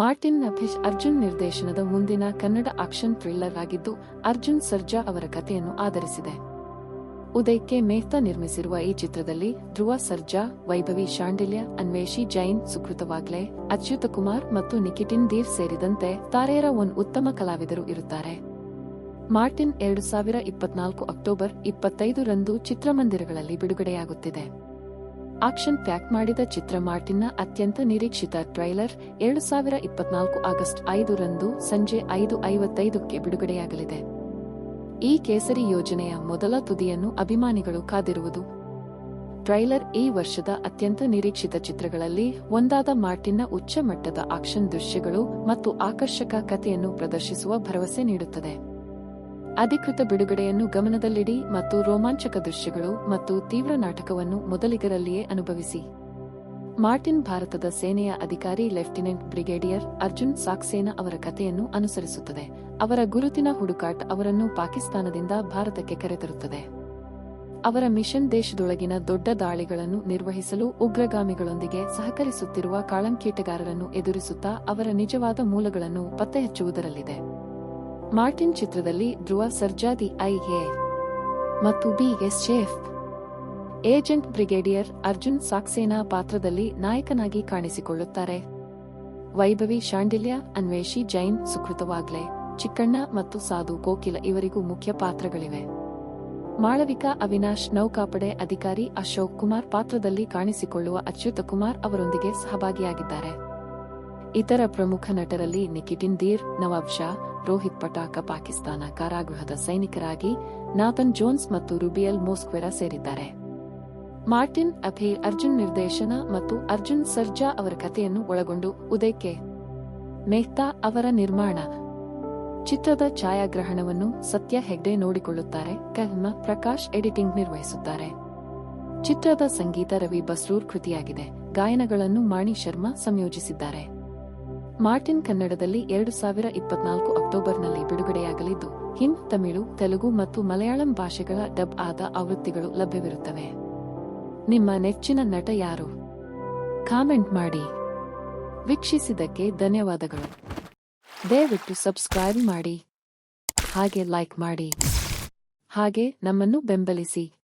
Martin ನಭೇಶ್ Arjun ನಿರ್ದೇಶನದ ಮುಂದಿನ Kannada action thriller ಆಗಿದ್ದು, ಅರ್ಜುನ್ ಸರ್ಜಾ ಅವರ ಕಥೆಯನ್ನು ಆಧರಿಸಿದೆ. ಉದಯ್ ಕೆ ಮೆಹ್ತಾ ನಿರ್ಮಿಸಿರುವ ಈ ಚಿತ್ರದಲ್ಲಿ ಧ್ರುವ ಸರ್ಜಾ, ವೈಭವಿ ಶಾಂಡಿಲ್ಯ, ಅನ್ವೇಷಿ ಜೈನ್ ಸುಕೃತವಾಗ್ಲೆ ಅಚ್ಯುತ ಕುಮಾರ್ ಮತ್ತು ನಿಕಿಟಿನ್ ದೀರ್ ಸೇರಿದಂತೆ ತಾರೆಯರ ಒನ್ ಉತ್ತಮ ಕಲಾವಿದರು ಇರುತ್ತಾರೆ. ಮಾರ್ಟಿನ್ ಎರಡು ಸಾವಿರ ಇಪ್ಪತ್ನಾಲ್ಕು ಅಕ್ಟೋಬರ್ ಇಪ್ಪತ್ತೈದರಂದು ಚಿತ್ರಮಂದಿರಗಳಲ್ಲಿ ಬಿಡುಗಡೆಯಾಗುತ್ತಿದೆ. ಆಕ್ಷನ್ ಪ್ಯಾಕ್ ಮಾಡಿದ ಚಿತ್ರ ಮಾರ್ಟಿನ್ನ ಅತ್ಯಂತ ನಿರೀಕ್ಷಿತ ಟ್ರೈಲರ್ ಎರಡು ಸಾವಿರ ಇಪ್ಪತ್ನಾಲ್ಕು ಆಗಸ್ಟ್ ಐದರಂದು ಸಂಜೆ ಐದು ಐವತ್ತೈದಕ್ಕೆ ಬಿಡುಗಡೆಯಾಗಲಿದೆ. ಈ ಕೇಸರಿ ಯೋಜನೆಯ ಮೊದಲ ತುದಿಯನ್ನು ಅಭಿಮಾನಿಗಳು ಕಾದಿರುವುದು. ಟ್ರೈಲರ್ ಈ ವರ್ಷದ ಅತ್ಯಂತ ನಿರೀಕ್ಷಿತ ಚಿತ್ರಗಳಲ್ಲಿ ಒಂದಾದ ಮಾರ್ಟಿನ್ನ ಉಚ್ಚ ಮಟ್ಟದ ಆಕ್ಷನ್ ದೃಶ್ಯಗಳು ಮತ್ತು ಆಕರ್ಷಕ ಕಥೆಯನ್ನು ಪ್ರದರ್ಶಿಸುವ ಭರವಸೆ ನೀಡುತ್ತದೆ. ಅಧಿಕೃತ ಬಿಡುಗಡೆಯನ್ನು ಗಮನದಲ್ಲಿಡಿ ಮತ್ತು ರೋಮಾಂಚಕ ದೃಶ್ಯಗಳು ಮತ್ತು ತೀವ್ರ ನಾಟಕವನ್ನು ಮೊದಲಿಗರಲ್ಲಿಯೇ ಅನುಭವಿಸಿ. ಮಾರ್ಟಿನ್ ಭಾರತದ ಸೇನೆಯ ಅಧಿಕಾರಿ ಲೆಫ್ಟಿನೆಂಟ್ ಬ್ರಿಗೇಡಿಯರ್ ಅರ್ಜುನ್ ಸಾಕ್ಸೇನಾ ಅವರ ಕಥೆಯನ್ನು ಅನುಸರಿಸುತ್ತದೆ. ಅವರ ಗುರುತಿನ ಹುಡುಕಾಟ ಅವರನ್ನು ಪಾಕಿಸ್ತಾನದಿಂದ ಭಾರತಕ್ಕೆ ಕರೆತರುತ್ತದೆ. ಅವರ ಮಿಷನ್ ದೇಶದೊಳಗಿನ ದೊಡ್ಡ ದಾಳಿಗಳನ್ನು ನಿರ್ವಹಿಸಲು ಉಗ್ರಗಾಮಿಗಳೊಂದಿಗೆ ಸಹಕರಿಸುತ್ತಿರುವ ಕಾಳಂಕೀಟಗಾರರನ್ನು ಎದುರಿಸುತ್ತಾ ಅವರ ನಿಜವಾದ ಮೂಲಗಳನ್ನು ಪತ್ತೆಹಚ್ಚುವುದರಲ್ಲಿದೆ. ಮಾರ್ಟಿನ್ ಚಿತ್ರದಲ್ಲಿ ಧ್ರುವ ಸರ್ಜಾದಿ ಎ ಮತ್ತು ಬಿ ಎಸ್ ಶೇಫ್. ಏಜೆಂಟ್ ಬ್ರಿಗೇಡಿಯರ್ ಅರ್ಜುನ್ ಸಾಕ್ಸೇನಾ ಪಾತ್ರದಲ್ಲಿ ನಾಯಕನಾಗಿ ಕಾಣಿಸಿಕೊಳ್ಳುತ್ತಾರೆ. ವೈಭವಿ ಶಾಂಡಿಲ್ಯ ಅನ್ವೇಷಿ ಜೈನ್ ಸುಕೃತವಾಗ್ಲೆ, ಚಿಕ್ಕಣ್ಣ ಮತ್ತು ಸಾಧು ಕೋಕಿಲ ಇವರಿಗೂ ಮುಖ್ಯ ಪಾತ್ರಗಳಿವೆ. ಮಾಳವಿಕಾ ಅವಿನಾಶ್ ನೌಕಾಪಡೆ ಅಧಿಕಾರಿ ಅಶೋಕ್ ಕುಮಾರ್ ಪಾತ್ರದಲ್ಲಿ ಕಾಣಿಸಿಕೊಳ್ಳುವ ಅಚ್ಯುತ ಕುಮಾರ್ ಅವರೊಂದಿಗೆ ಸಹಭಾಗಿಯಾಗಿದ್ದಾರೆ. ಇತರ ಪ್ರಮುಖ ನಟರಲ್ಲಿ ನಿಕಿಟಿನ್ ದೀರ್ ನವಾಬ್ ಶಾ ರೋಹಿತ್ ಪಟಾಕ ಪಾಕಿಸ್ತಾನ ಕಾರಾಗೃಹದ ಸೈನಿಕರಾಗಿ ನಾಥನ್ ಜೋನ್ಸ್ ಮತ್ತು ರುಬಿಯಲ್ ಮೋಸ್ಕ್ವೆರಾ ಸೇರಿದ್ದಾರೆ. ಮಾರ್ಟಿನ್ ಅಭಿ ಅರ್ಜುನ್ ನಿರ್ದೇಶನ ಮತ್ತು ಅರ್ಜುನ್ ಸರ್ಜಾ ಅವರ ಕಥೆಯನ್ನು ಒಳಗೊಂಡು ಉದಯ್ ಕೆ ಮೆಹ್ತಾ ಅವರ ನಿರ್ಮಾಣ. ಚಿತ್ರದ ಛಾಯಾಗ್ರಹಣವನ್ನು ಸತ್ಯ ಹೆಗ್ಡೆ ನೋಡಿಕೊಳ್ಳುತ್ತಾರೆ. ಕಹ್ಮ ಪ್ರಕಾಶ್ ಎಡಿಟಿಂಗ್ ನಿರ್ವಹಿಸುತ್ತಾರೆ. ಚಿತ್ರದ ಸಂಗೀತ ರವಿ ಬಸ್ರೂರ್ ಕೃತಿಯಾಗಿದೆ. ಗಾಯನಗಳನ್ನು ಮಾಣಿ ಶರ್ಮಾ ಸಂಯೋಜಿಸಿದ್ದಾರೆ. ಮಾರ್ಟಿನ್ ಕನ್ನಡದಲ್ಲಿ ಎರಡು ಸಾವಿರ ಇಪ್ಪತ್ನಾಲ್ಕು ಅಕ್ಟೋಬರ್ನಲ್ಲಿ ಬಿಡುಗಡೆಯಾಗಲಿದ್ದು, ಹಿಂದ್, ತಮಿಳು, ತೆಲುಗು ಮತ್ತು ಮಲಯಾಳಂ ಭಾಷೆಗಳ ಡಬ್ ಆದ ಆವೃತ್ತಿಗಳು ಲಭ್ಯವಿರುತ್ತವೆ. ನಿಮ್ಮ ನೆಚ್ಚಿನ ನಟ ಯಾರು? ಕಾಮೆಂಟ್ ಮಾಡಿ. ವೀಕ್ಷಿಸಿದ್ದಕ್ಕೆ ಧನ್ಯವಾದಗಳು. ದಯವಿಟ್ಟು ಸಬ್ಸ್ಕ್ರೈಬ್ ಮಾಡಿ. ಹಾಗೆ ಲೈಕ್ ಮಾಡಿ. ಹಾಗೆ ನಮ್ಮನ್ನು ಬೆಂಬಲಿಸಿ.